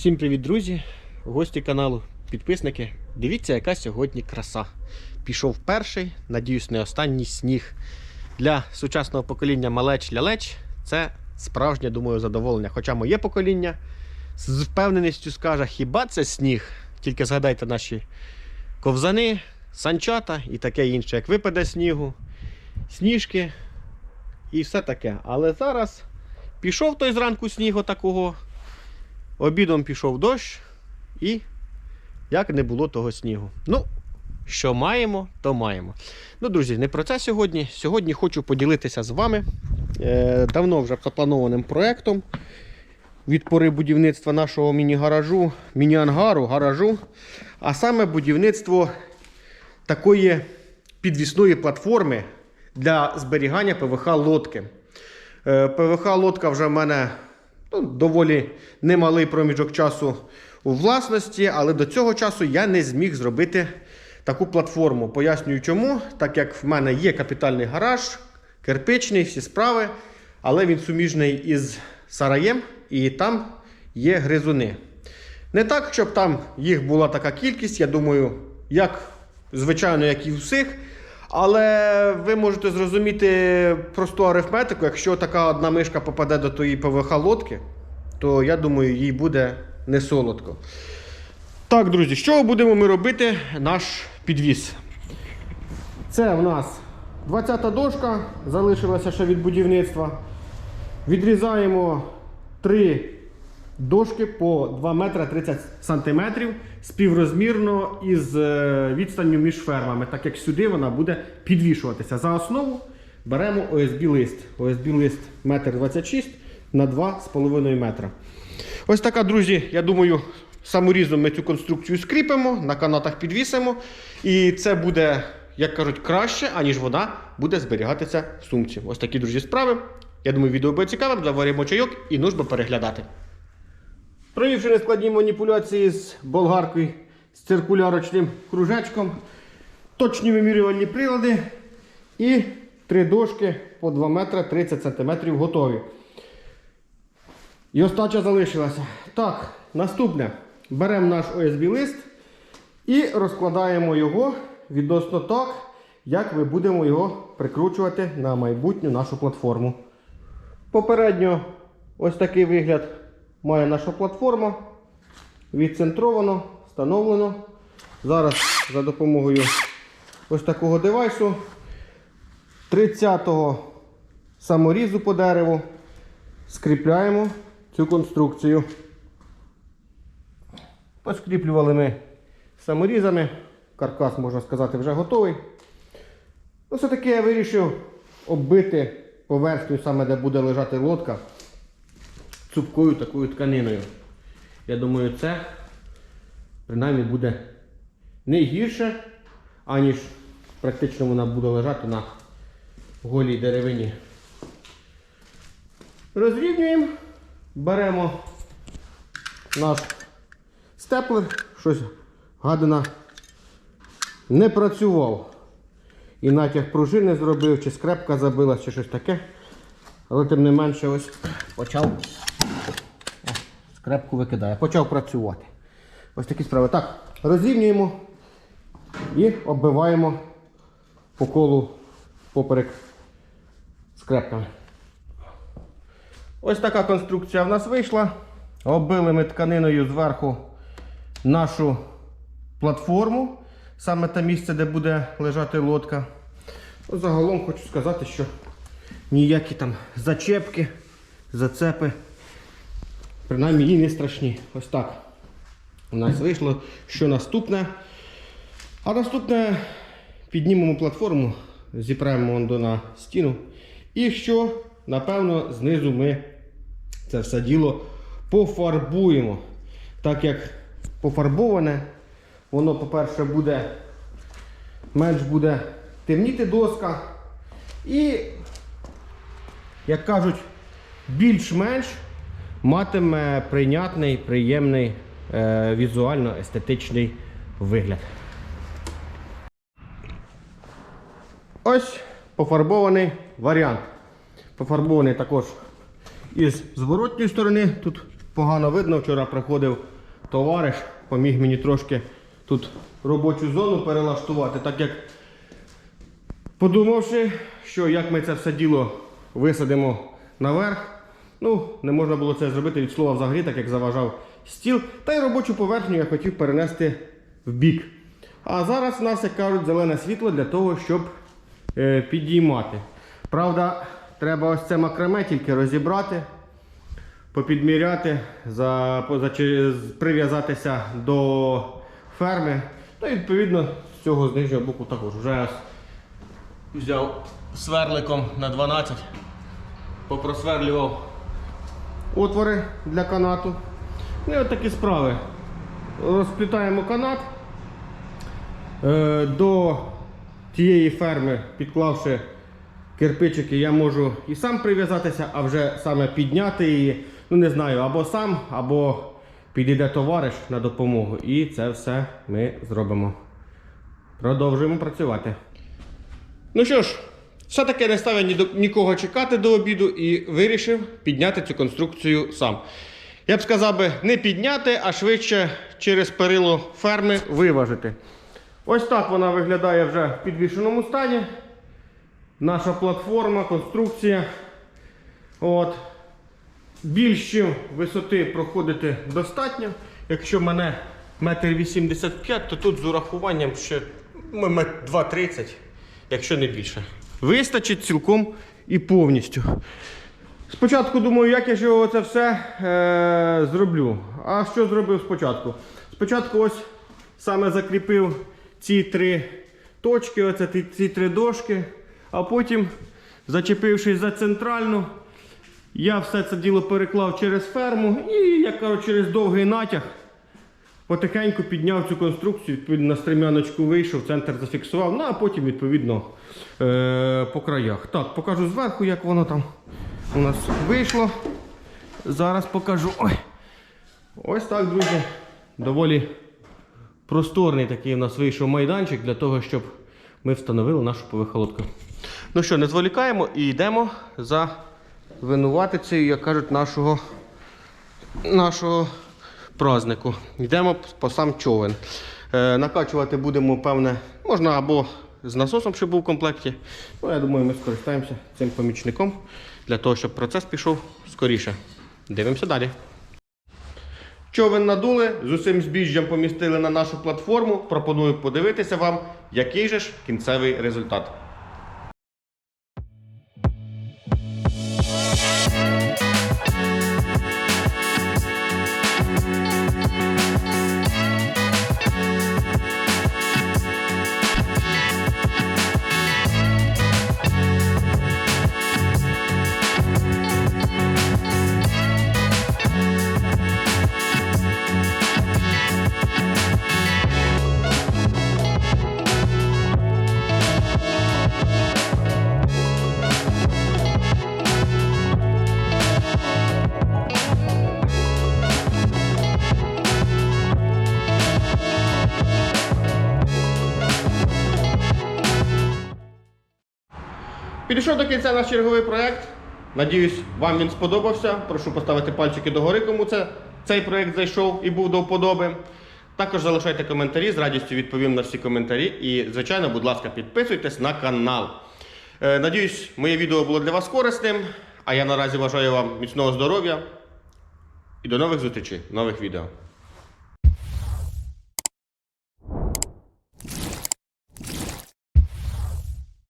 Всім привіт, друзі, гості каналу, підписники. Дивіться, яка сьогодні краса. Пішов перший, надіюсь, не останній сніг. Для сучасного покоління малеч-лялеч це справжнє, думаю, задоволення. Хоча моє покоління з впевненістю скаже, хіба це сніг? Тільки згадайте наші ковзани, санчата і таке інше, як випаде снігу, сніжки і все таке. Але зараз пішов той зранку сніг такого. Обідом пішов дощ і як не було того снігу. Ну, що маємо, то маємо. Ну, друзі, не про це сьогодні. Сьогодні хочу поділитися з вами е, давно вже запланованим проєктом від пори будівництва нашого міні-гаражу, міні-ангару, гаражу, а саме будівництво такої підвісної платформи для зберігання ПВХ-лодки. Е, ПВХ-лодка вже в мене ну, доволі немалий проміжок часу у власності, але до цього часу я не зміг зробити таку платформу. Пояснюю чому, так як в мене є капітальний гараж, кирпичний, всі справи, але він суміжний із сараєм і там є гризуни. Не так, щоб там їх була така кількість, я думаю, як звичайно, як і всіх. Але ви можете зрозуміти просту арифметику, якщо така одна мишка попаде до тої ПВХ лодки, то я думаю, їй буде не солодко. Так, друзі, чого будемо ми робити наш підвіз? Це в нас 20-та дошка, залишилася ще від будівництва. Відрізаємо три дошки по 2 метри 30 сантиметрів співрозмірно із е, відстанню між фермами, так як сюди вона буде підвішуватися. За основу беремо ОСБ лист. ОСБ лист 1,26 м на 2,5 метра. Ось така, друзі, я думаю, саморізом ми цю конструкцію скріпимо, на канатах підвісимо. І це буде, як кажуть, краще, аніж вона буде зберігатися в сумці. Ось такі, друзі, справи. Я думаю, відео буде цікавим. Заваримо чайок і нужно переглядати. Провівши нескладні маніпуляції з болгаркою, з циркулярочним кружечком, точні вимірювальні прилади і три дошки по 2 метри 30 см готові. І остача залишилася. Так, наступне. Беремо наш ОСБ лист і розкладаємо його відносно так, як ми будемо його прикручувати на майбутню нашу платформу. Попередньо ось такий вигляд має наша платформа. Відцентровано, встановлено. Зараз за допомогою ось такого девайсу 30-го саморізу по дереву скріпляємо цю конструкцію. Поскріплювали ми саморізами. Каркас, можна сказати, вже готовий. Ну, Все-таки я вирішив оббити поверхню, саме де буде лежати лодка, цупкою такою тканиною. Я думаю, це принаймні буде не гірше, аніж практично вона буде лежати на голій деревині. Розрівнюємо, беремо наш степлер, щось гадина не працював. І натяг пружини зробив, чи скрепка забилась, чи щось таке. Але тим не менше ось почав скрепку викидає, почав працювати. Ось такі справи. Так, розрівнюємо і оббиваємо по колу поперек скрепками. Ось така конструкція в нас вийшла. Оббили ми тканиною зверху нашу платформу, саме те місце, де буде лежати лодка. Ну, Загалом хочу сказати, що ніякі там зачепки, зацепи, принаймні їй не страшні. Ось так. У нас вийшло, що наступне. А наступне піднімемо платформу, зіпремо на стіну. І що, напевно, знизу ми це все діло пофарбуємо. Так як пофарбоване, воно, по-перше, буде менш буде темніти доска. І, як кажуть, більш-менш матиме прийнятний, приємний е, візуально-естетичний вигляд. Ось пофарбований варіант. Пофарбований також із зворотньої сторони. Тут погано видно. Вчора приходив товариш, поміг мені трошки тут робочу зону перелаштувати, так як подумавши, що як ми це все діло висадимо наверх, ну, не можна було це зробити від слова взагалі, так як заважав стіл. Та й робочу поверхню я хотів перенести в бік. А зараз у нас, як кажуть, зелене світло для того, щоб е, підіймати. Правда, треба ось це макраме тільки розібрати, попідміряти, за, поза- чи- прив'язатися до ферми. І відповідно з цього з нижнього боку також. Вже ось взяв сверликом на 12, попросверлював отвори для канату. Ну і от такі справи. Розплітаємо канат. Е, До тієї ферми, підклавши кирпичики, я можу і сам прив'язатися, а вже саме підняти її. Ну не знаю, або сам, або підійде товариш на допомогу. І це все ми зробимо. Продовжуємо працювати. Ну що ж, все-таки не ставив ні до, нікого чекати до обіду і вирішив підняти цю конструкцію сам. Я б сказав би, не підняти, а швидше через перило ферми виважити. Ось так вона виглядає вже в підвішеному стані. Наша платформа, конструкція. От. Більше висоти проходити достатньо. Якщо мене 1,85 м, то тут з урахуванням ще ну, 2,30 м, якщо не більше. Вистачить цілком і повністю. Спочатку думаю, як я ж його це все е, зроблю. А що зробив спочатку? Спочатку ось саме закріпив ці три точки, оце ці три дошки, а потім, зачепившись за центральну, я все це діло переклав через ферму і, як кажуть, через довгий натяг потихеньку підняв цю конструкцію, на стремяночку вийшов, центр зафіксував, ну а потім, відповідно, е- по краях. Так, покажу зверху, як воно там у нас вийшло. Зараз покажу. Ой. Ось так, друзі. Доволі просторний такий у нас вийшов майданчик для того, щоб ми встановили нашу повихолодку. Ну що, не зволікаємо і йдемо за винуватицею, як кажуть, нашого, нашого празднику. Йдемо по сам човен. Е, накачувати будемо, певне, можна або з насосом, щоб був в комплекті. Ну, я думаю, ми скористаємося цим помічником для того, щоб процес пішов скоріше. Дивимося далі. Човен надули, з усім збіжжям помістили на нашу платформу. Пропоную подивитися вам, який же ж кінцевий результат. Підійшов до кінця наш черговий проект. Надіюсь, вам він сподобався. Прошу поставити пальчики догори, кому це, цей проект зайшов і був до вподоби. Також залишайте коментарі, з радістю відповім на всі коментарі. І, звичайно, будь ласка, підписуйтесь на канал. Е, надіюсь, моє відео було для вас корисним. А я наразі бажаю вам міцного здоров'я і до нових зустрічей, нових відео.